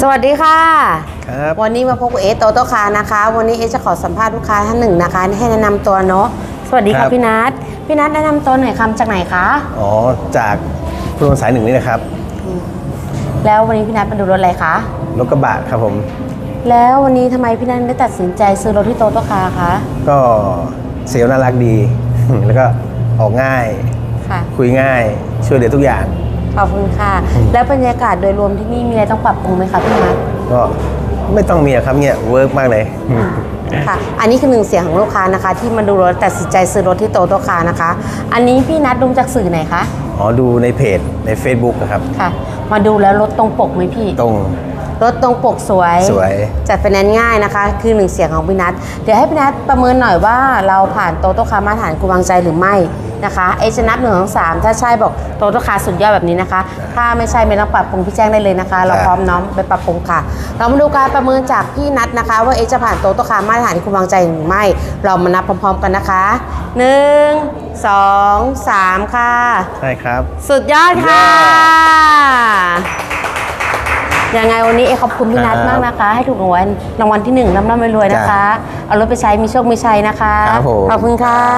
สวัสดีค่ะ ครับวันนี้มาพบกับเอสโตโตคานะคะ วันนี้เอสจะขอสัมภาษณ์ลูกค้าท่านหนึ่งนะคะ ให้แนะนำตัวเนาะสวัสดีครัค่ะบ พี่นัทพี่นัทแนะนำตัวหน่อยคำจากไหนคะอ๋อ จากพุทธสายหนึ่งนี่นะครับ แล้ววันนี้พี่นัทมาดูรถอะไรคะรถกระบะครับผม แล้ววันนี้ทำไมพี่นัทได้ตัดสินใจซื้อรถที่โตโตคาคะก็เซลล์น่ารักดี แล้วก็ออกง่าย ค่ะ คุยง่าย ช่วยเหลือทุกอย่าง ขอบคุณค่ะ แล้วบรรยากาศโดยรวมที่นี่มีอะไรต้องปรับปรุงไหมคะพี่นัทก็ไม่ต้องมีอะครับเนี่ยเวิร์กมากเลยค่ะ อันนี้คือหนึ่งเสียงของลูกค้านะคะ ที่มาดูรถตัดสินใจซื้อรถที่โตโตคานะคะ อันนี้พี่นัทดูจากสื่อไหนคะอ๋อดูในเพจใน Facebook นะครับค่ะ มาดูแล้วรถตรงปกไหมพี่ตรง รถตรงปกสวย สวย จัดไฟแนนซ์ง่ายนะคะ คือหนึ่งเสียงของพี่นัทเดี๋ยวให้พี่นัทประเมินหน่อยว่าเราผ่านโตโตคามาตรฐานคุณวางใจหรือไม่นะคะเอชนับหนึ่งของสามถ้าใช่บอกโตโตคาสุดยอดแบบนี้นะคะ ถ้าไม่ใช่ไม่ต้องปรับปรุงพี่แจ้งได้เลยนะคะ เราพร้อมน้อมไปปรับปรุงค่ะ เรามาดูการประเมินจากพี่นัทนะคะ ว่าเอจะผ่านโตโตคามาตรฐานที่คุณวางใจหรือไม่ เรามานับพร้อมๆกันนะคะหนึ่งสองสามค่ะ ใช่ครับ สุดยอดค่ะ ยังไงวันนี้เอขอบคุณพี่นัทครับมากนะคะ ให้ถูกรางวัลรางวัลที่หนึ่งร่ำร่ำรวยๆนะคะ เอารถไปใช้มีโชคมีชัยนะคะครับผมขอบคุณค่ะ